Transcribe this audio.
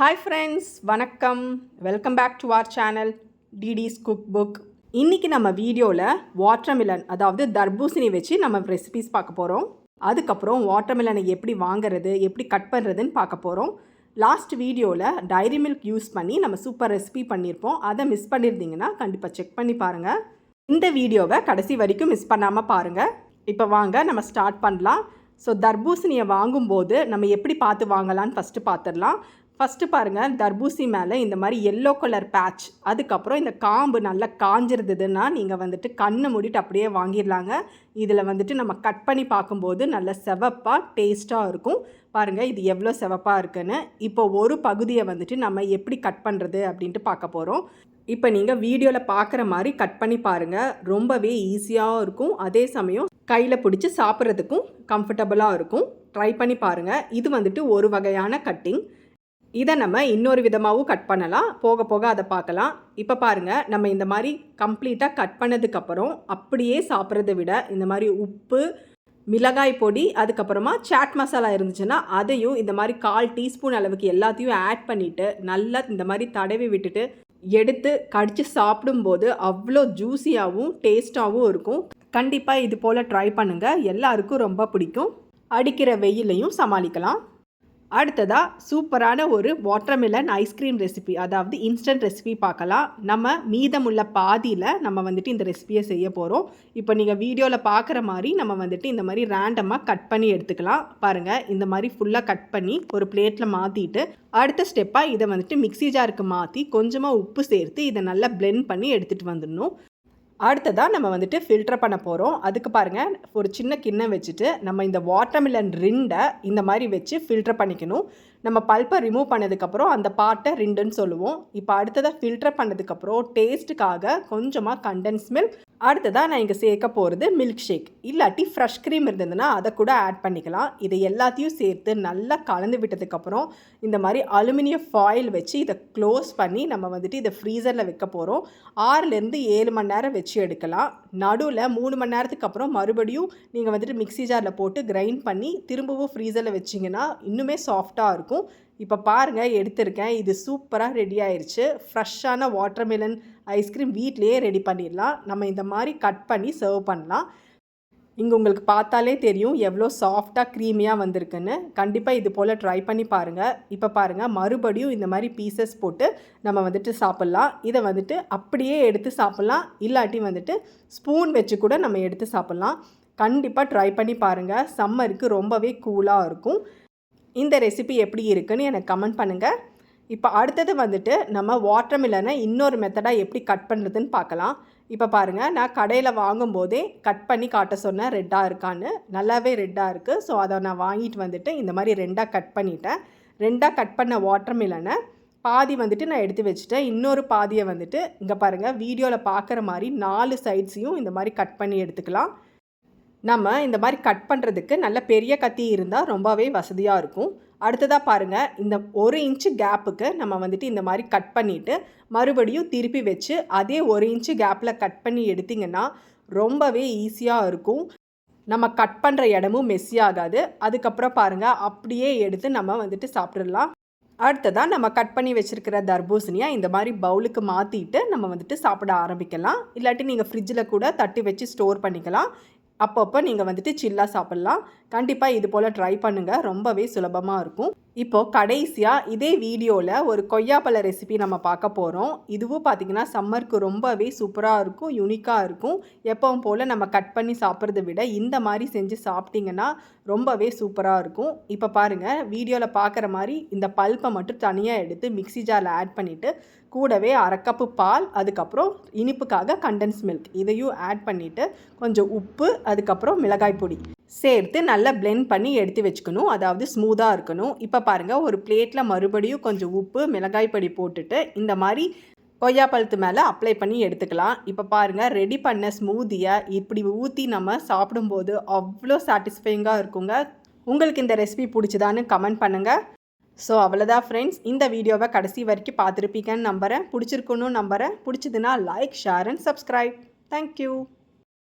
Hi friends வணக்கம். Welcome back to our channel Didi's cook book இன்றைக்கி நம்ம வீடியோவில் வாட்டர்மிலன் அதாவது தர்பூசணி வச்சு நம்ம ரெசிபிஸ் பார்க்க போகிறோம் அதுக்கப்புறம் வாட்டர்மிலனை எப்படி வாங்குறது எப்படி கட் பண்ணுறதுன்னு பார்க்க போகிறோம் லாஸ்ட் வீடியோவில் டைரி மில்க் யூஸ் பண்ணி நம்ம சூப்பர் ரெசிபி பண்ணியிருப்போம் அதை மிஸ் பண்ணியிருந்தீங்கன்னா கண்டிப்பாக செக் பண்ணி பாருங்கள் இந்த வீடியோவை கடைசி வரைக்கும் மிஸ் பண்ணாமல் பாருங்கள் இப்போ வாங்க நம்ம ஸ்டார்ட் பண்ணலாம். ஸோ தர்பூசணியை வாங்கும்போது நம்ம எப்படி பார்த்து வாங்கலான்னு ஃபஸ்ட்டு பார்த்துடலாம். ஃபஸ்ட்டு பாருங்கள் தர்பூசி மேலே இந்த மாதிரி எல்லோ கலர் பேட்ச் அதுக்கப்புறம் இந்த காம்பு நல்லா காஞ்சிருந்ததுன்னா நீங்கள் வந்துட்டு கண்ணை மூடிட்டு அப்படியே வாங்கிடலாங்க. இதில் வந்துட்டு நம்ம கட் பண்ணி பார்க்கும்போது நல்ல செவப்பாக டேஸ்ட்டாக இருக்கும். பாருங்கள் இது எவ்வளோ செவப்பாக இருக்குன்னு. இப்போ ஒரு பகுதியை வந்துட்டு நம்ம எப்படி கட் பண்ணுறது அப்படின்ட்டு பார்க்க போகிறோம் இப்போ நீங்கள் வீடியோவில் பார்க்குற மாதிரி கட் பண்ணி பாருங்கள் ரொம்பவே ஈஸியாகவும் இருக்கும். அதே சமயம் கையில் பிடிச்சி சாப்பிட்றதுக்கும் கம்ஃபர்டபுளாக இருக்கும். ட்ரை பண்ணி பாருங்கள் இது வந்துட்டு ஒரு வகையான கட்டிங் இதை நம்ம இன்னொரு விதமாகவும் கட் பண்ணலாம். போக போக அதை பார்க்கலாம். இப்போ பாருங்கள் நம்ம இந்த மாதிரி கம்ப்ளீட்டாக கட் பண்ணதுக்கப்புறம் அப்படியே சாப்பிட்றத விட இந்த மாதிரி உப்பு மிளகாய் பொடி அதுக்கப்புறமா சாட் மசாலா இருந்துச்சுன்னா அதையும் இந்த மாதிரி கால் டீஸ்பூன் அளவுக்கு எல்லாத்தையும் ஆட் பண்ணிவிட்டு நல்லா இந்த மாதிரி தடவி விட்டுட்டு எடுத்து கடித்து சாப்பிடும்போது அவ்வளோ ஜூஸியாகவும் டேஸ்ட்டாகவும் இருக்கும். கண்டிப்பாக இது போல் ட்ரை பண்ணுங்கள் எல்லாருக்கும் ரொம்ப பிடிக்கும். அடிக்கிற வெயிலையும் சமாளிக்கலாம். அடுத்ததாக சூப்பரான ஒரு வாட்டர்மெலன் ஐஸ்கிரீம் ரெசிபி அதாவது இன்ஸ்டன்ட் ரெசிபி பார்க்கலாம். நம்ம மீதமுள்ள பாதியில் நம்ம வந்துட்டு இந்த ரெசிபியை செய்ய போகிறோம் இப்போ நீங்கள் வீடியோவில் பார்க்குற மாதிரி நம்ம வந்துட்டு இந்த மாதிரி ரேண்டமாக கட் பண்ணி எடுத்துக்கலாம். பாருங்கள் இந்த மாதிரி ஃபுல்லாக கட் பண்ணி ஒரு பிளேட்டில் மாற்றிட்டு அடுத்த ஸ்டெப்பாக இதை வந்துட்டு மிக்சி ஜாருக்கு மாற்றி கொஞ்சமாக உப்பு சேர்த்து இதை நல்லா பிளெண்ட் பண்ணி எடுத்துகிட்டு வந்துடணும். அடுத்ததாக நம்ம வந்துட்டு ஃபில்டர் பண்ண போகிறோம் அதுக்கு பாருங்கள் ஒரு சின்ன கிண்ணம் வச்சுட்டு நம்ம இந்த வாட்டர்மிலன் ரிண்டை இந்த மாதிரி வச்சு ஃபில்டர் பண்ணிக்கணும். நம்ம பல்ப்பை ரிமூவ் பண்ணதுக்கப்புறம் அந்த பாட்டை ரிண்டுன்னு சொல்லுவோம். இப்போ அடுத்ததாக ஃபில்டர் பண்ணதுக்கப்புறம் டேஸ்ட்டுக்காக கொஞ்சமாக கண்டென்ஸ் மில்க் அடுத்ததாக நான் இங்கே சேர்க்க போகிறது மில்க் ஷேக் இல்லாட்டி ஃப்ரெஷ் க்ரீம் இருந்ததுன்னா அதை கூட ஆட் பண்ணிக்கலாம். இதை எல்லாத்தையும் சேர்த்து நல்லா கலந்து விட்டதுக்கப்புறம் இந்த மாதிரி அலுமினியம் ஃபாயில் வச்சு இதை க்ளோஸ் பண்ணி நம்ம வந்துட்டு இதை ஃப்ரீசரில் வைக்க போகிறோம் ஆறுலேருந்து ஏழு மணி நேரம் வச்சு எடுக்கலாம். நடுவில் மூணு மணி நேரத்துக்கு அப்புறம் மறுபடியும் நீங்கள் வந்துட்டு மிக்ஸி ஜாரில் போட்டு கிரைண்ட் பண்ணி திரும்பவும் ஃப்ரீசரில் வச்சிங்கன்னா இன்னுமே சாஃப்டாக இருக்கும். இப்போ பாருங்கள் எடுத்திருக்கேன். இது சூப்பராக ரெடி ஆயிடுச்சு ஃப்ரெஷ்ஷான வாட்டர்மெலன் ஐஸ்கிரீம் வீட்லேயே ரெடி பண்ணிடலாம். நம்ம இந்த மாதிரி கட் பண்ணி சர்வ் பண்ணலாம். இங்கே உங்களுக்கு பார்த்தாலே தெரியும் எவ்வளோ சாஃப்டாக க்ரீமியாக வந்திருக்குன்னு. கண்டிப்பாக இது போல் ட்ரை பண்ணி பாருங்கள் இப்போ பாருங்கள் மறுபடியும் இந்த மாதிரி பீசஸ் போட்டு நம்ம வந்துட்டு சாப்பிட்லாம். இதை வந்துட்டு அப்படியே எடுத்து சாப்பிட்லாம். இல்லாட்டி வந்துட்டு ஸ்பூன் வச்சு கூட நம்ம எடுத்து சாப்பிட்லாம். கண்டிப்பாக ட்ரை பண்ணி பாருங்கள் சம்மருக்கு ரொம்பவே கூலாக இருக்கும். இந்த ரெசிபி எப்படி இருக்குன்னு எனக்கு கமெண்ட் பண்ணுங்கள் இப்போ அடுத்தது வந்துட்டு நம்ம வாட்டர்மிலனை இன்னொரு மெத்தடாக எப்படி கட் பண்ணுறதுன்னு பார்க்கலாம். இப்போ பாருங்கள் நான் கடையில் வாங்கும்போதே கட் பண்ணி காட்ட சொன்னேன் ரெட்டாக இருக்கான்னு. நல்லாவே ரெட்டாக இருக்குது ஸோ அதை நான் வாங்கிட்டு வந்துட்டு இந்த மாதிரி ரெண்டாக கட் பண்ணிட்டேன். ரெண்டாக கட் பண்ண வாட்டர்மிலனை பாதி வந்துட்டு நான் எடுத்து வச்சுட்டேன். இன்னொரு பாதியை வந்துட்டு இங்கே பாருங்கள் வீடியோவில் பார்க்குற மாதிரி நாலு சைட்ஸையும் இந்த மாதிரி கட் பண்ணி எடுத்துக்கலாம். நம்ம இந்த மாதிரி கட் பண்ணுறதுக்கு நல்ல பெரிய கத்தி இருந்தால் ரொம்பவே வசதியாக இருக்கும். அடுத்ததாக பாருங்கள் இந்த ஒரு இன்ச்சு கேப்புக்கு நம்ம வந்துட்டு இந்த மாதிரி கட் பண்ணிவிட்டு மறுபடியும் திருப்பி வச்சு அதே ஒரு இன்ச்சு கேப்பில் கட் பண்ணி எடுத்திங்கன்னா ரொம்பவே ஈஸியாக இருக்கும். நம்ம கட் பண்ணுற இடமும் மெஸ்ஸி ஆகாது. அதுக்கப்புறம் பாருங்கள் அப்படியே எடுத்து நம்ம வந்துட்டு சாப்பிட்றலாம் அடுத்ததாக நம்ம கட் பண்ணி வச்சுருக்கிற தர்பூசணியாக இந்த மாதிரி பவுலுக்கு மாற்றிட்டு நம்ம வந்துட்டு சாப்பிட ஆரம்பிக்கலாம். இல்லாட்டி நீங்கள் ஃப்ரிட்ஜில் கூட தட்டி வச்சு ஸ்டோர் பண்ணிக்கலாம். அப்பப்போ நீங்கள் வந்துட்டு சில்லாக சாப்பிட்லாம். கண்டிப்பாக இது போல் ட்ரை பண்ணுங்கள் ரொம்பவே சுலபமாக இருக்கும். இப்போது கடைசியாக இதே வீடியோவில் ஒரு கொய்யாப்பழ ரெசிபி நம்ம பார்க்க போகிறோம் இதுவும் பார்த்திங்கன்னா சம்மருக்கு ரொம்பவே சூப்பராக இருக்கும் யூனிக்காக இருக்கும். எப்பவும் போல் நம்ம கட் பண்ணி சாப்பிட்றத விட இந்த மாதிரி செஞ்சு சாப்பிட்டிங்கன்னா ரொம்பவே சூப்பராக இருக்கும். இப்போ பாருங்கள் வீடியோவில் பார்க்குற மாதிரி இந்த பல்ப்பை மட்டும் தனியாக எடுத்து மிக்சி ஜாரில் ஆட் பண்ணிவிட்டு கூடவே அரைக்கப்பு பால் அதுக்கப்புறம் இனிப்புக்காக கண்டென்ஸ் மில்க் இதையும் ஆட் பண்ணிவிட்டு கொஞ்சம் உப்பு அதுக்கப்புறம் மிளகாய் பொடி. சேர்த்து நல்லா பிளெண்ட் பண்ணி எடுத்து வச்சுக்கணும். அதாவது ஸ்மூத்தாக இருக்கணும். இப்போ பாருங்கள் ஒரு பிளேட்டில் மறுபடியும் கொஞ்சம் உப்பு மிளகாய் பொடி போட்டுட்டு இந்த மாதிரி கொய்யா பழுத்து மேலே அப்ளை பண்ணி எடுத்துக்கலாம். இப்போ பாருங்கள் ரெடி பண்ண ஸ்மூதியை இப்படி ஊற்றி நம்ம சாப்பிடும்போது அவ்வளோ சாட்டிஸ்ஃபைங்காக இருக்குங்க. உங்களுக்கு இந்த ரெசிபி பிடிச்சதான்னு கமெண்ட் பண்ணுங்கள் ஸோ அவ்வளோதான் ஃப்ரெண்ட்ஸ் இந்த வீடியோவை கடைசி வரைக்கும் பார்த்துருப்பீங்கன்னு நம்புகிறேன் பிடிச்சிருக்கணும் நம்புகிறேன் பிடிச்சதுன்னா like share and subscribe thank you